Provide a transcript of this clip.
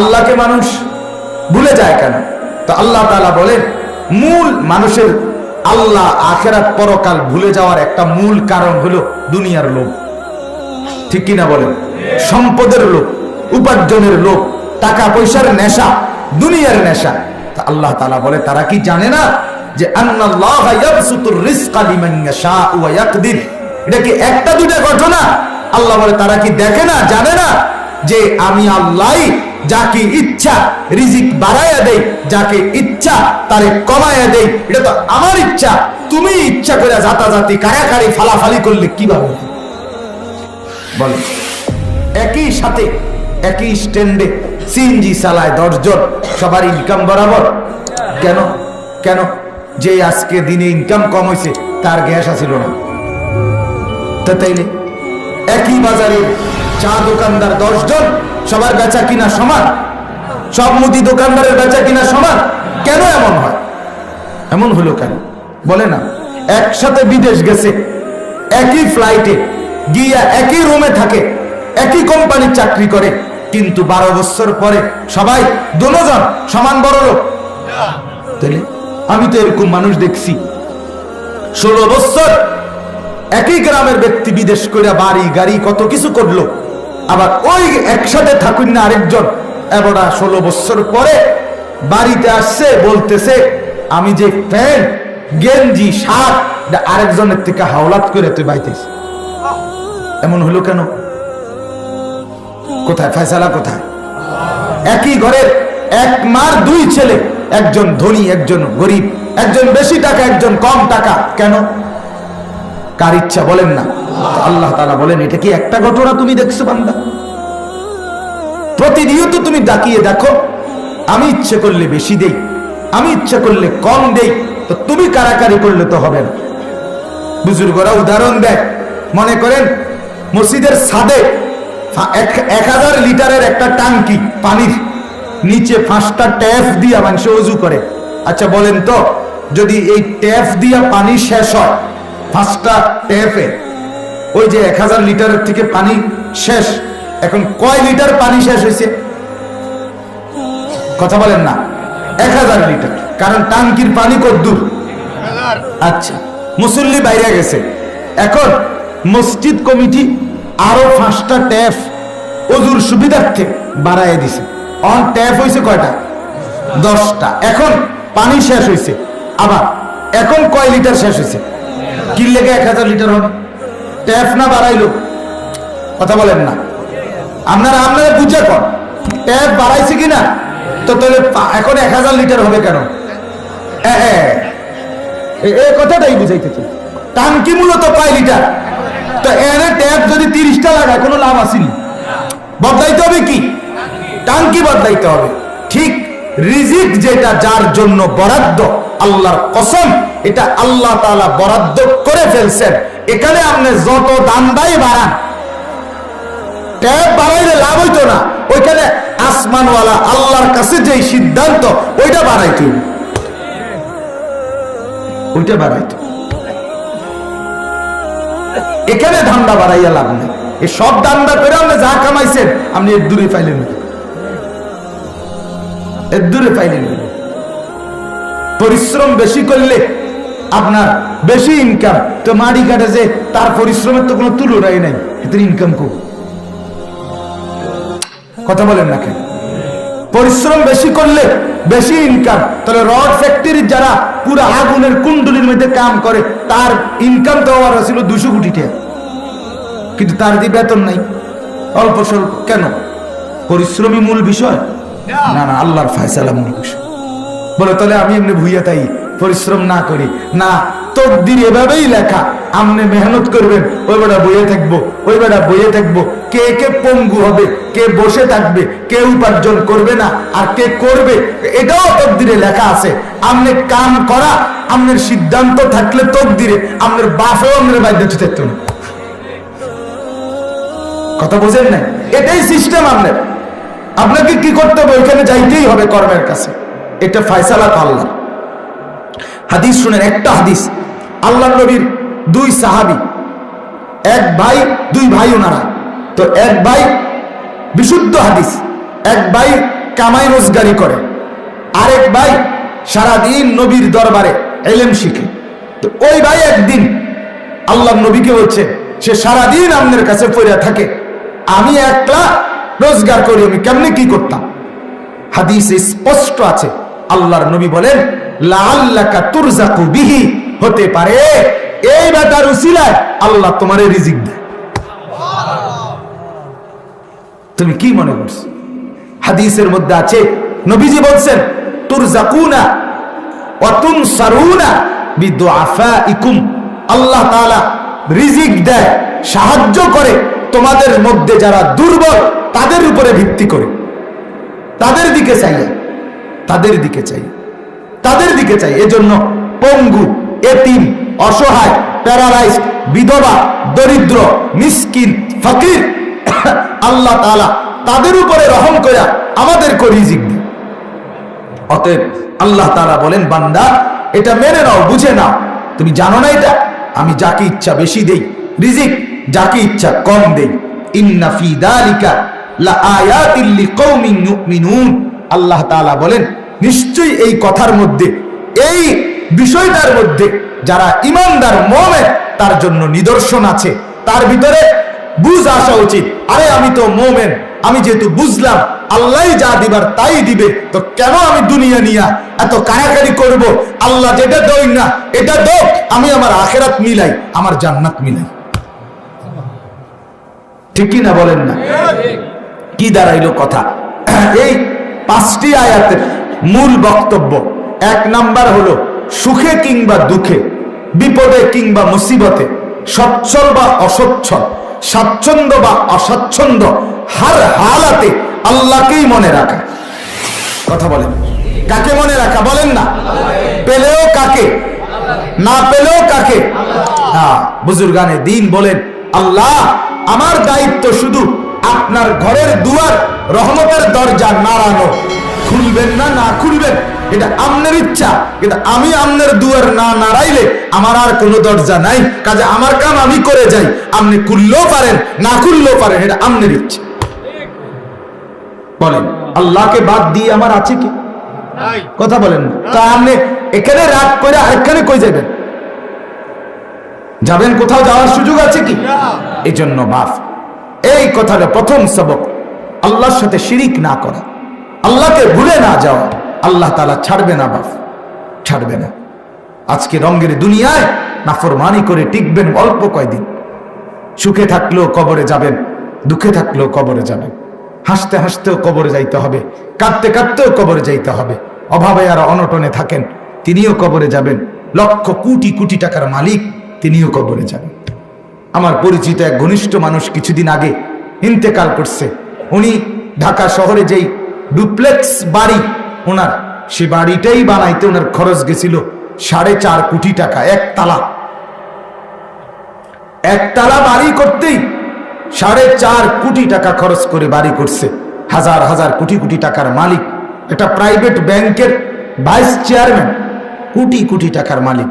আল্লাহকে মানুষ ভুলে যায় কেন? তো আল্লাহ তাআলা বলেন, মূল মানুষের আল্লাহ আখেরাত পরকাল ভুলে যাওয়ার একটা মূল কারণ হলো দুনিয়ার লোভ। ঠিক কিনা বলেন? সম্পদের লোভ, উপার্জনের লোভ টাকা পয়সার নেশা, দুনিয়ার নেশা। তা আল্লাহ তালা বলে, তারা কি জানে না যে এটা কি একটা দুটা ঘটনা? আল্লাহ বলে, তারা কি দেখে না, জানে না? যে আমি আল্লাহই যাকে ইচ্ছা রিজিক বাড়াইয়া দেই, যাকে ইচ্ছা তারে কমাইয়া দেই, এটা তো আমার ইচ্ছা। তুমি ইচ্ছা করে জাতাজাতি কায়াকারি ফালাফালি করলে কীভাবে? বলে। একই সাথে, একই স্ট্যান্ডে সিএনজি চালায় দশজন, সবার ইনকাম বরাবর। কেন? কেন? যে আজকে দিনে ইনকাম কম হয়েছে তার গ্যাস আসিল না। তাইলে, একই বাজারে চা দোকানদার দশজন, সবার বেচা কিনা সমান? সব মুদি দোকানদারের বেচা কিনা সমান? কেন এমন হয়? এমন হলো কেন? বলে না, একসাথে বিদেশ গেছে, একই ফ্লাইটে গিয়া একই রুমে থাকে, একই কোম্পানির চাকরি করে, কিন্তু বারো বছর পরে সবাই দুজন সমান বড় লোক। তাইলে আমি তো এরকম মানুষ দেখছি। ষোলো বছর একই গ্রামের ব্যক্তি বিদেশ করে বাড়ি, গাড়ি কত কিছু করল? আবার ওই একসাথে থাকুন না আরেকজন। এবারা ষোলো বছর পরে বাড়িতে আসছে, বলতেছে, আমি যে প্যান্ট গেঞ্জি, শার্ট আরেকজনের থেকে হাওলাত করে তুই বাইতেছি এমন হলো কেন? কোথায়? ফয়সালা কোথায়? একই ঘরের এক মার দুই ছেলে, একজন ধনী, একজন গরিব, একজন বেশি টাকা, একজন কম টাকা। কেন? কার ইচ্ছা বলেন না। আল্লাহ তাআলা বলেন, এটা কি একটা ঘটনা তুমি দেখছ, বান্দা? প্রতিনিয়ত তুমি ডাকিয়ে দেখো। আমি ইচ্ছে করলে বেশি দেই, আমি ইচ্ছে করলে কম দেই। তো তুমি কারাকারি করলে তো হবে না। বুজুর্গরা উদাহরণ দেয়। মনে করেন, মসজিদের ছাদে এক- হাজার লিটারের একটা টাঙ্কি পানির নিচে পাঁচটা ট্যাপ দিয়া মানুষ অজু করে। আচ্ছা বলেন তো, যদি এই ট্যাপ দিয়া পানি শেষ হয়, পাঁচটা ট্যাপে ওই যে এক হাজার লিটারের থেকে পানি শেষ। এখন কয় লিটার পানি শেষ হয়েছে? কথা বলেন না। এক হাজার লিটার। কারণ টাঙ্কির পানি কদ্দূর আচ্ছা মুসল্লি বাইরে গেছে। এখন মসজিদ কমিটি আরও পাঁচটা ট্যাপ অজুর সুবিধার্থে বাড়ায় দিছে। অন ট্যাপ হয়েছে কয়টা? দশটা। এখন পানি শেষ হয়েছে। আবার, এখন কয় লিটার শেষ হয়েছে? কি লেগে এক হাজার লিটার হবে? ট্যাপ না বাড়াইলো? কথা বলেন না। আপনারা আপনারা বুঝে কর ট্যাপ বাড়াইছে কিনা? তো তাহলে এখন এক হাজার লিটার হবে কেন? এ, এ- এই কথাটাই বুঝাইতেছে। টাঙ্কি মূলত কয় লিটার? তো এনে ট্যাপ যদি তিরিশটা লাগায় কোনো লাভ আসেনি। বদলাইতে হবে কি? টাঙ্কি বদলাইতে হবে। ঠিক রিজিক যেটা যার জন্য বরাদ্দ আল্লাহর কসম এটা আল্লাহ তাআলা বরাদ্দ করে ফেলছেন। এখানে আপনি যত দান্দাই বাড়ান বাড়াইলে লাভ হইতো না ওইখানে আসমানওয়ালা আল্লাহর কাছে যে সিদ্ধান্ত, ওইটা বাড়াইতে। ওইটা বাড়াইতে। এখানে ধান্দা বাড়াইয়া লাভ নেই সব দান্দা করে আপনি যা কামাইছেন, আপনি এর দূরে পাইলেন। এর দূরে পাইলেন পরিশ্রম বেশি করলে আপনার বেশি ইনকাম তো মাড়ি কাটে যে তার পরিশ্রমের তো কোনো তুলনাই নাই এতে ইনকাম করব কথা বলেন না কেন? পরিশ্রম বেশি করলে বেশি ইনকাম তাহলে রড ফ্যাক্টরির যারা পুরো আগুনের কুণ্ডলির মধ্যে কাম করে, তার ইনকাম তো হওয়ার ছিল দুশো কোটি টাকা। কিন্তু তার দিয়ে বেতন নাই। অল্প স্বল্প। কেন? পরিশ্রমী মূল বিষয়। না না, আল্লাহর ফায়সালা মূল বিষয়। বলে, তাহলে আমি এমনি ভুইয়া তাই পরিশ্রম না করি। না, তকদির এভাবেই লেখা। আমনে মেহনত করবেন, ওই বেড়া বইয়ে থাকব, ওই বেড়া বইয়ে থাকব। কে কে পঙ্গু হবে, কে বসে থাকবে, কে উপার্জন করবে না, আর কে করবে, এটাও তকদিরে লেখা আছে। আমনে কাম করা, আমনের সিদ্ধান্ত থাকলে তকদিরে, আমনের বাপেও আমনের বাইরে থাকতো না। কথা বোঝেন না এটাই সিস্টেম আপনার আপনাকে কি করতে হবে? ওইখানে যাইতেই হবে কর্মের কাছে। এটা ফায়সালা আল্লাহ হাদিস শুনেন, একটা হাদিস। আল্লাহ নবীর দুই সাহাবি, এক ভাই, দুই ভাই ওনারা। তো এক ভাই বিশুদ্ধ হাদিস, এক ভাই কামাই রোজগারি করে, আরেক ভাই সারাদিন নবীর দরবারে এলেম শিখে। তো ওই ভাই একদিন আল্লাহ নবীকে বলছে, সে সারাদিন আপনার কাছে পড়ে থাকে, আমি একলা রোজগার করি, আমি কেমনে কি করতাম? হাদিসে স্পষ্ট আছে, আল্লাহর নবী বলেন লাআল্লাকা তুরজাকু বিহি। হতে পারে এই বেটার উসিলায় আল্লাহ তোমারে রিজিক দেয়। তুমি কি মনে করছ? হাদিসের মধ্যে আছে, নবীজি বলছেন তুরজাকুনা ওয়া তুনসারুনা বিদুআফাইকুম। আল্লাহ তাআলা রিজিক দেয়, সাহায্য করে তোমাদের মধ্যে যারা দুর্বল, তাদের উপরে ভিত্তি করে। তাদের দিকে চাইয়ে, তাদের দিকে চাই তাদের দিকে চাই। এজন্য পঙ্গু, এতিম, অসহায় প্যারালাইজ বিধবা, দরিদ্র, মিসকিন, ফকির, আল্লাহ তাআলা তাদের উপরে রহম কইরা আমাদের রিজিক দেন অতএব আল্লাহ তালা বলেন, বান্দা, এটা মেনে নাও, বুঝে নাও। তুমি জানো না এটা? আমি যাকে ইচ্ছা বেশি দেই, রিজিক, যাকে ইচ্ছা কম দেই। ইন্না ফি দালিকা লা আয়াতিল লিকৌমিন ইউমিনুন। আল্লাহ তাআলা বলেন নিশ্চয়ই এই কথার মধ্যে এই বিষয়টার মধ্যে যারা ইমানদার মোমেন তার জন্য নিদর্শন আছে। তার ভিতরে বুঝ আসা উচিত। আরে আমি তো মোমেন আমি যেহেতু বুঝলাম আল্লাহ যা দিবার তাই দিবে তো কেন আমি দুনিয়া নিয়া এত কায়াকারি করব? আল্লাহ যেটা দই না এটা দোক আমি আমার আখেরাত মিলাই আমার জান্নাত মিলাই। ঠিক কি না বলেন না? কি দাঁড়াইলো কথা? এই পাঁচটি আয়াতের মূল বক্তব্য। এক নাম্বার হলো, সুখে কিংবা দুঃখে, বিপদে কিংবা মুসিবতে, সচ্ছল বা অসচ্ছল, স্বাচ্ছন্দ্য বা অস্বাচ্ছন্দ্য, হার হালাতে আল্লাহকেই মনে রাখা। কথা বলেন। কাকে মনে রাখা? বলেন না। পেলেও কাকে? না পেলেও কাকে? হ্যাঁ বুজুর্গানে দিন বলেন, আল্লাহ, আমার দায়িত্ব শুধু আপনার ঘরের দুয়ার, রহমতের দরজা নাড়ানো। খুলবেন না না খুলবেন। এটা আমনের ইচ্ছা। কিন্তু আমি আমনের দুয়ার না নাড়াইলে আমার আর কোনো দরজা নাই। কাজে আমার কাম আমি করে যাই। আপনি খুললেও পারেন না খুললেও পারেন এটা আমনের ইচ্ছা। বলেন আল্লাহকে বাদ দিয়ে আমার আছে কি? কথা বলেন তা আপনি এখানে রাগ করে আরেকখানে কই যাবেন? যাবেন কোথাও যাওয়ার সুযোগ আছে কি? এই জন্য বাফ এই কথাটা প্রথম সবক। আল্লাহর সাথে শিরিক না করা। আল্লাহকে ভুলে না যাওয়া। আল্লাহ তালা ছাড়বে না বাফ ছাড়বে না। আজকে রঙ্গের দুনিয়ায় নাফরমানি করে টিকবেন অল্প কয়দিন। সুখে থাকলেও কবরে যাবেন, দুঃখে থাকলেও কবরে যাবেন। হাসতে হাসতেও কবরে যাইতে হবে, কাঁদতে কাঁদতেও কবরে যাইতে হবে। অভাবে আর অনটনে থাকেন, তিনিও কবরে যাবেন। লক্ষ কোটি কোটি টাকার মালিক, তিনিও কবরে যাবেন। আমার পরিচিত এক ঘনিষ্ঠ মানুষ কিছুদিন আগে ইন্তেকাল করছে। উনি ঢাকা শহরে যেই ডুপ্লেক্স বাড়ি ওনার। সে বাড়িটাই বানাইতে ওনার খরচ গেছিল সাড়ে চার কোটি টাকা এক তালা একতলা বাড়ি করতেই সাড়ে চার কোটি টাকা খরচ করে বাড়ি করছে। হাজার হাজার কোটি কোটি টাকার মালিক। একটা প্রাইভেট ব্যাংকের ভাইস চেয়ারম্যান কোটি কোটি টাকার মালিক।